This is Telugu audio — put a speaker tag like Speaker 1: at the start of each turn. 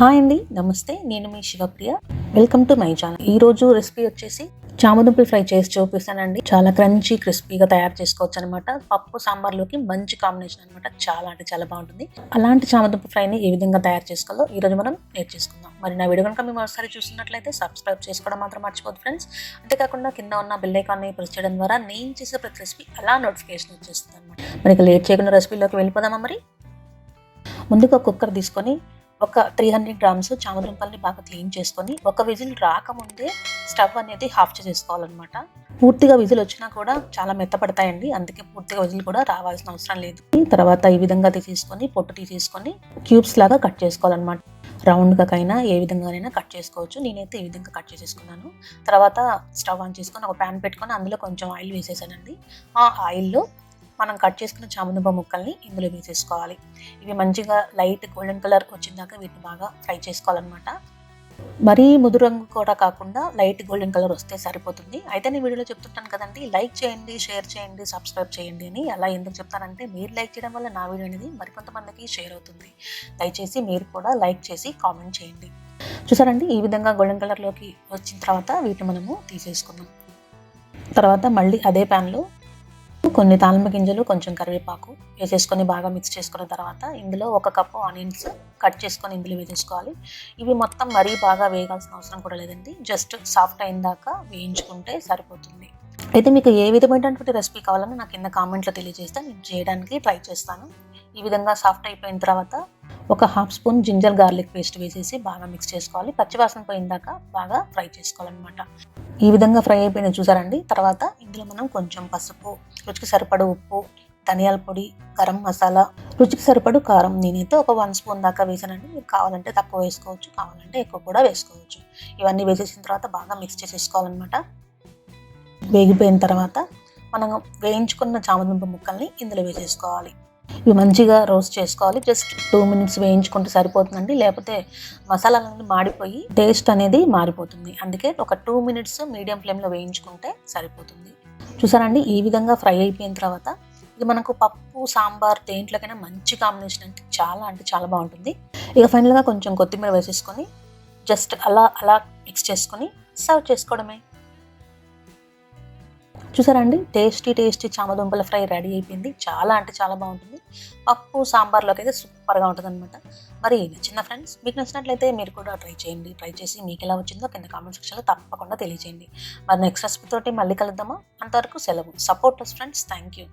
Speaker 1: హాయ్ అండి నమస్తే నేను మీ Shivapriya. Welcome to my channel ఈ రోజు రెసిపీ వచ్చేసి చామదుంపులు ఫ్రై చేసి చూపిస్తానండి. చాలా క్రంచీ క్రిస్పీగా తయారు చేసుకోవచ్చు అనమాట పప్పు సాంబార్లోకి మంచి కాంబినేషన్ అనమాట. చాలా అంటే చాలా బాగుంటుంది. అలాంటి చామదుంప ఫ్రైని ఏ విధంగా తయారు చేసుకోవాలో ఈ రోజు మనం నేర్చేసుకుందాం. మరి నా వీడియో కనుక మేము ఒకసారి చూసినట్లయితే సబ్స్క్రైబ్ చేసుకోవడం మాత్రం మర్చిపోదు ఫ్రెండ్స్ అంతేకాకుండా కింద ఉన్న బెల్ ఐకాన్ని ప్రెస్ చేయడం ద్వారా నేను చేసే ప్రతి రెసిపీ అలా నోటిఫికేషన్ వచ్చేస్తుంది అనమాట మరి ఇక లేట్ చేయకుండా రెసిపీలోకి వెళ్ళిపోదామా మరి? ముందుగా కుక్కర్ తీసుకొని ఒక త్రీ హండ్రెడ్ గ్రామ్స్ చామదుంపల్ని బాగా క్లీన్ చేసుకొని ఒక విజిల్ రాకముందే స్టవ్ అనేది హాఫ్ చేసేసుకోవాలన్నమాట. పూర్తిగా విజిల్ వచ్చినా కూడా చాలా మెత్తపడతాయండి. అందుకే పూర్తిగా విజిల్ కూడా రావాల్సిన అవసరం లేదు. తర్వాత ఈ విధంగా తీసేసుకొని పొట్టు తీసేసుకొని క్యూబ్స్ లాగా కట్ చేసుకోవాలన్నమాట. రౌండ్గా కైనా ఏ విధంగానైనా కట్ చేసుకోవచ్చు. నేనైతే ఈ విధంగా కట్ చేసేసుకున్నాను. తర్వాత స్టవ్ ఆన్ చేసుకొని ఒక ప్యాన్ పెట్టుకొని అందులో కొంచెం ఆయిల్ వేసేసానండి. ఆ ఆయిల్లో మనం కట్ చేసుకున్న చామదుంప ముక్కల్ని ఇందులో వేసేసుకోవాలి. ఇవి మంచిగా లైట్ గోల్డెన్ కలర్ వచ్చిందాక వీటిని బాగా ఫ్రై చేసుకోవాలన్నమాట. మరీ ముదురు రంగు కూడా కాకుండా లైట్ గోల్డెన్ కలర్ వస్తే సరిపోతుంది. అయితే నేను వీడియోలో చెప్తుంటాను కదండి లైక్ చేయండి షేర్ చేయండి సబ్స్క్రైబ్ చేయండి అని. అలా ఎందుకు చెప్తానంటే మీరు లైక్ చేయడం వల్ల నా వీడియో అనేది మరికొంతమందికి షేర్ అవుతుంది. దయచేసి మీరు కూడా లైక్ చేసి కామెంట్ చేయండి. చూసారండి ఈ విధంగా గోల్డెన్ కలర్లోకి వచ్చిన తర్వాత వీటిని మనము తీసేసుకుందాం. తర్వాత మళ్ళీ అదే ప్యాన్లో కొన్ని తాలింపు గింజలు కొంచెం కరివేపాకు వేసేసుకొని బాగా మిక్స్ చేసుకున్న తర్వాత ఇందులో ఒక కప్పు ఆనియన్స్ కట్ చేసుకొని ఇందులో వేసేసుకోవాలి. ఇవి మొత్తం మరీ బాగా వేయాల్సిన అవసరం కూడా లేదండి. జస్ట్ సాఫ్ట్ అయిన దాకా వేయించుకుంటే సరిపోతుంది. అయితే మీకు ఏ విధమైనటువంటి రెసిపీ కావాలన్నా నాకు కింద కామెంట్లో తెలియజేస్తే నేను చేయడానికి ట్రై చేస్తాను. ఈ విధంగా సాఫ్ట్ అయిపోయిన తర్వాత ఒక half spoon ginger garlic paste వేసేసి బాగా మిక్స్ చేసుకోవాలి. పచ్చివాసన పోయిందాక బాగా ఫ్రై చేసుకోవాలన్నమాట. ఈ విధంగా ఫ్రై అయిపోయిన చూసారండి? తర్వాత ఇందులో మనం కొంచెం పసుపు రుచికి సరిపడు ఉప్పు ధనియాల పొడి గరం మసాలా రుచికి సరిపడు కారం నేనైతే ఒక వన్ స్పూన్ దాకా వేసానండి. మీరు కావాలంటే తక్కువ వేసుకోవచ్చు కావాలంటే ఎక్కువ కూడా వేసుకోవచ్చు. ఇవన్నీ వేసేసిన తర్వాత బాగా మిక్స్ చేసేసుకోవాలన్నమాట. వేగిపోయిన తర్వాత మనం వేయించుకున్న చామదుంప ముక్కల్ని ఇందులో వేసేసుకోవాలి. ఇవి మంచిగా రోస్ట్ చేసుకోవాలి. జస్ట్ టూ మినిట్స్ వేయించుకుంటే సరిపోతుందండి. లేకపోతే మసాలాలన్నీ మాడిపోయి టేస్ట్ అనేది మారిపోతుంది. అందుకే ఒక టూ మినిట్స్ మీడియం ఫ్లేమ్లో వేయించుకుంటే సరిపోతుంది. చూసారండి? ఈ విధంగా ఫ్రై అయిపోయిన తర్వాత ఇది మనకు పప్పు సాంబార్ దేంట్లోకైనా మంచి కాంబినేషన్ అంటే చాలా అంటే చాలా బాగుంటుంది. ఇక ఫైనల్గా కొంచెం కొత్తిమీర వేసేసుకొని జస్ట్ అలా అలా మిక్స్ చేసుకొని సర్వ్ చేసుకోవడమే. చూసారండి? టేస్టీ టేస్టీ చామదుంపల ఫ్రై రెడీ అయిపోయింది. చాలా అంటే చాలా బాగుంటుంది. పప్పు సాంబార్లోకి అయితే సూపర్గా ఉంటుంది అనమాట మరి నచ్చిన ఫ్రెండ్స్? మీకు నచ్చినట్లయితే మీరు కూడా ట్రై చేయండి. ట్రై చేసి మీకు ఎలా వచ్చిందో కింద కామెంట్ సెక్షన్లో తప్పకుండా తెలియజేయండి మరి నెక్స్ట్ రెసిపీ తోటి మళ్ళీ కలుద్దామా? అంతవరకు సెలవు. Support friends thank you.